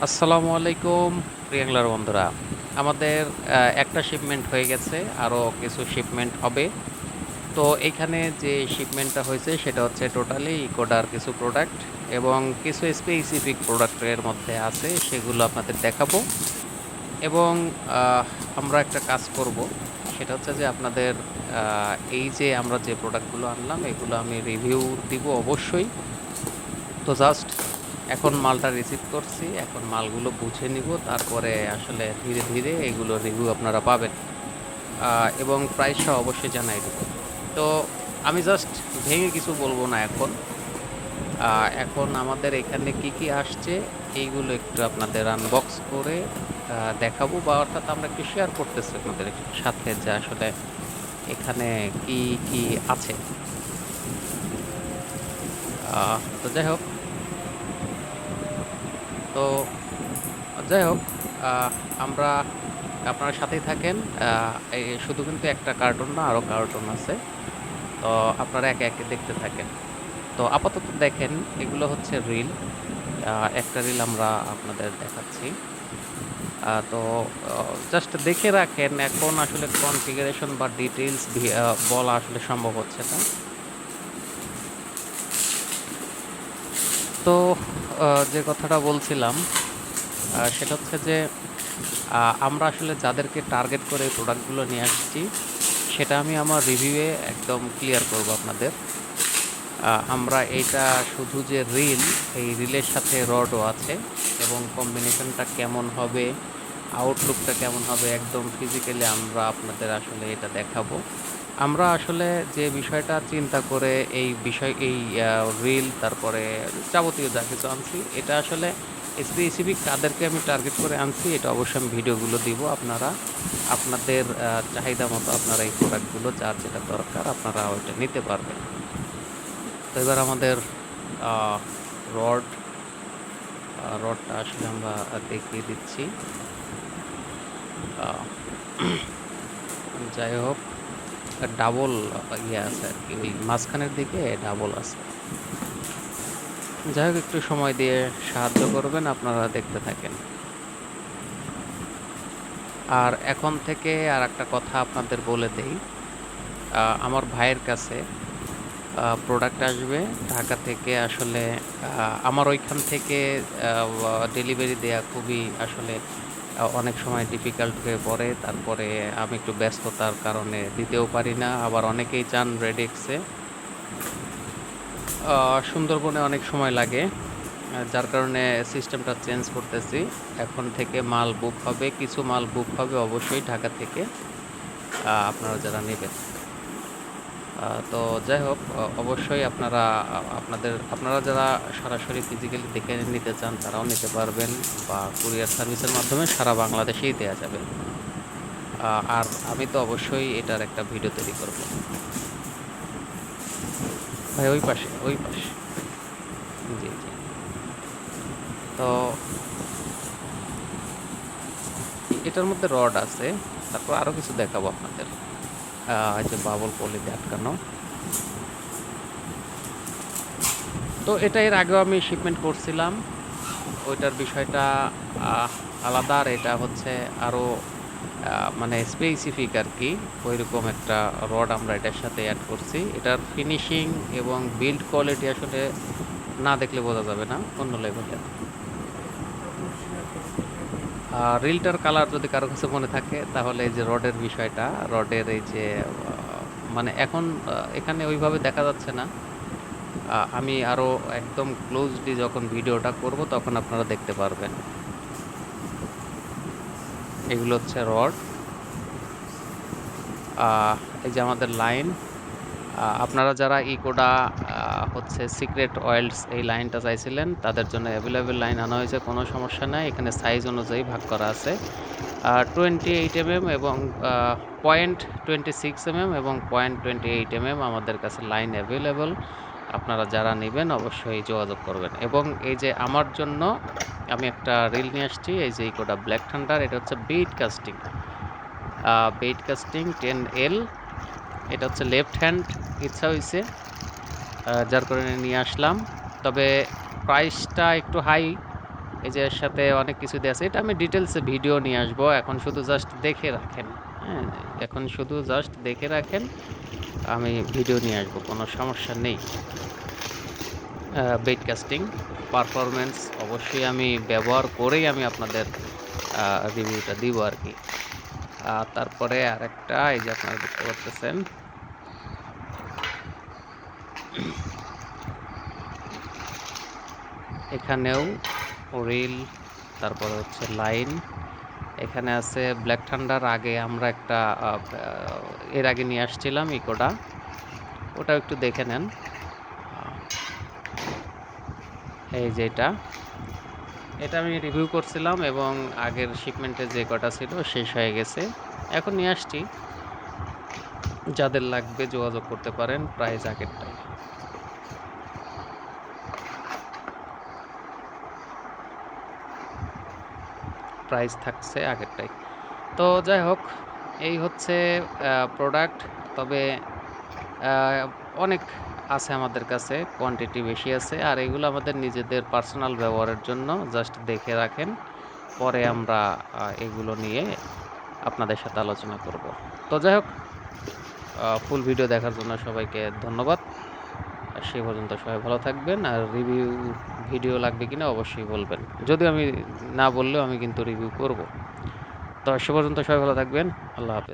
আসসালামু আলাইকুম প্রিয়াংলার বন্ধুরা। আমাদের একটা শিপমেন্ট হয়ে গেছে, আরও কিছু শিপমেন্ট হবে। তো এখানে যে শিপমেন্টটা হয়েছে, সেটা হচ্ছে টোটালি ইকোডার কিছু প্রোডাক্ট এবং কিছু স্পেসিফিক প্রোডাক্টের মধ্যে আছে, সেগুলো আপনাদের দেখাবো। এবং আমরা একটা কাজ করব, সেটা হচ্ছে যে আপনাদের এই যে আমরা যে প্রোডাক্টগুলো আনলাম, এগুলো আমি রিভিউ দিব অবশ্যই। তো জাস্ট এখন মালটা রিসিভ করছি, এখন মালগুলো বুঝে নিব, তারপরে আসলে ধীরে ধীরে এগুলো রিভিউ আপনারা পাবেন। এবং প্রাইসটা অবশ্যই জানাই দেব। তো আমি জাস্ট ভেঙে কিছু বলব না এখন। এখন আমাদের এখানে কি কি আসছে, এইগুলো একটু আপনাদের আনবক্স করে দেখাবো বা অর্থাৎ আমরা একটু শেয়ার করতেছি আপনাদের সাথে যে আসলে এখানে কি কি আছে। তো যাই হোক তো যাই হোক আমরা আপনার সাথেই থাকেন। এই শুধু কিন্তু একটা কার্টুন না আরও কার্টুন আছে। তো আপনারা একে একে দেখতে থাকেন। তো আপাতত দেখেন, এগুলো হচ্ছে রিল একটা রিল আমরা আপনাদের দেখাচ্ছি। তো জাস্ট দেখে রাখেন, এখন আসলে কনফিগারেশন বা ডিটেলস বলা আসলে সম্ভব হচ্ছে না। তো যে কথাটা বলছিলাম সেটা হচ্ছে যে আমরা আসলে যাদেরকে টার্গেট করে প্রোডাক্টগুলো নিয়ে আসছি, সেটা আমি আমার রিভিউয়ে একদম ক্লিয়ার করব আপনাদের। আমরা এইটা শুধু যে রিল এই রিলের সাথে রডও আছে এবং কম্বিনেশনটা কেমন হবে আউটলুকটা কেমন হবে, একদম ফিজিক্যালি আমরা আপনাদের আসলে এটা দেখাবো। আমরা আসলে যে বিষয়টা চিন্তা করে এই বিষয়, এই রিল তারপরে যাবতীয় যা কিছু আনছি, এটা আসলে স্পেসিফিক কাদেরকে আমি টার্গেট করে আনছি, এটা অবশ্যই আমি ভিডিওগুলো দিব। আপনারা, আপনাদের চাহিদা মতো আপনারা এই প্রোডাক্টগুলো যার যেটা দরকার আপনারা ওইটা নিতে পারবেন। তো এবার আমাদের রড রডটা আসলে আমরা দেখিয়ে দিচ্ছি। যাই হোক। ডাবল ইয়ে আছে আর কি, ওই মাঝখানের দিকে ডাবল আছে। যাই হোক, একটু সময় দিয়ে সাহায্য করবেন, আপনারা দেখতে থাকেন। আর এখন থেকে আর একটা কথা আপনাদের বলে দেই আমার ভাইয়ের কাছে প্রোডাক্ট আসবে, ঢাকা থেকে আসলে আমার ওইখান থেকে ডেলিভারি দেয়া খুবই আসলে অনেক সময় ডিফিকাল্ট হয়ে পড়ে। তারপরে আমি একটু ব্যস্ততার কারণে দিতেও পারি না। আবার অনেকেই চান রেডেক্সে সুন্দরবনে অনেক সময় লাগে। যার কারণে সিস্টেমটা চেঞ্জ করতেছি। এখন থেকে মাল বুক হবে। কিছু মাল বুক হবে অবশ্যই ঢাকা থেকে। আপনারা যারা নেবেন। তো যাই হোক অবশ্যই আপনারা আপনাদের, আপনারা যারা সরাসরি ফিজিক্যালি দেখে নিতে চান, তারাও নিতে পারবেন বা কুরিয়ার সার্ভিসের মাধ্যমে সারা বাংলাদেশেই দেওয়া যাবে। আর আমি তো অবশ্যই এটার একটা ভিডিও তৈরি করব। ভাই, ওই পাশে ওই পাশে। জি জি। তো এটার মধ্যে রড আছে, তারপর আরও কিছু দেখাবো আপনাদের। যে বাবল পলিতে আটকানো। তো এটা এর আগেও আমি শিপমেন্ট করছিলাম। ওইটার বিষয়টা আলাদা আর এটা হচ্ছে আরও মানে স্পেসিফিক আর কি। ওইরকম একটা রড আমরা এটার সাথে অ্যাড করছি। এটার ফিনিশিং এবং বিল্ড কোয়ালিটি আসলে না দেখলে বোঝা যাবে না, অন্য লেভেলের রিলটার কালার যদি কারও কাছে মনে থাকে, তাহলে এই যে রডের বিষয়টা, রডের এই যে মানে এখন এখানে ওইভাবে দেখা যাচ্ছে না। আমি আরও একদম ক্লোজলি যখন ভিডিওটা করব, তখন আপনারা দেখতে পারবেন। এগুলো হচ্ছে রড। এই যে আমাদের লাইন আপনারা যারা ইকোডা হচ্ছে সিক্রেট অয়েলস এই লাইনটা চাইছিলেন। তাদের জন্য অ্যাভেলেবেল লাইন আনা হয়েছে, কোনো সমস্যা নাই। এখানে সাইজ অনুযায়ী ভাগ করা আছে। টোয়েন্টি এইট এমএম এবং পয়েন্ট টোয়েন্টি সিক্স এমএম এবং পয়েন্ট টোয়েন্টি এইট এমএম আমাদের কাছে লাইন অ্যাভেলেবল আপনারা যারা নেবেন অবশ্যই যোগাযোগ করবেন। এবং এই যে আমার জন্য আমি একটা রিল নিয়ে আসছি, এই যে ইকোডা ব্ল্যাক থান্ডার এটা হচ্ছে bait casting bait casting ten L এটা হচ্ছে লেফট হ্যান্ড ইচ্ছা হয়েছে যার কারণে নিয়ে আসলাম। তবে প্রাইসটা একটু হাই এই যে এর সাথে অনেক কিছু দেওয়া আছে। এটা আমি ডিটেলসে ভিডিও নিয়ে আসব। এখন শুধু জাস্ট দেখে রাখেন। হ্যাঁ এখন শুধু জাস্ট দেখে রাখেন। আমি ভিডিও নিয়ে আসব, কোনো সমস্যা নেই। বেট কাস্টিং পারফরমেন্স অবশ্যই আমি ব্যবহার করেই আমি আপনাদের রিভিউটা দিব আর কি। তারপরে আরেকটা, এই যে আপনারা দেখতে পাচ্ছেন এখানেও রিল তারপরে হচ্ছে লাইন। এখানে আছে ব্ল্যাক থান্ডার, আগে আমরা একটা এর আগে নিয়ে আসছিলাম ইকোটা ওটা একটু দেখে নেন। এই যে এটা। এটা আমি রিভিউ করছিলাম এবং আগের শিপমেন্টে যে কটা ছিল শেষ হয়ে গেছে। এখন নিয়ে আসছি। যাদের লাগবে যোগাযোগ করতে পারেন, প্রাইস আগেরটাই। প্রাইস থাকছে আগেরটাই। তো যাই হোক এই হচ্ছে প্রোডাক্ট তবে অনেক আছে আমাদের কাছে কোয়ান্টিটি বেশি আছে, আর এগুলো আমাদের নিজেদের পার্সোনাল ব্যবহারের জন্য জাস্ট দেখে রাখেন, পরে আমরা এগুলো নিয়ে আপনাদের সাথে আলোচনা করব। তো যাই হোক ফুল ভিডিও দেখার জন্য সবাইকে ধন্যবাদ। সে পর্যন্ত সবাই ভালো থাকবেন আর রিভিউ ভিডিও লাগবে কিনা অবশ্যই বলবেন। যদি আমি না বললেও আমি কিন্তু রিভিউ করব। তো সে পর্যন্ত সবাই ভালো থাকবেন, আল্লাহ হাফেজ।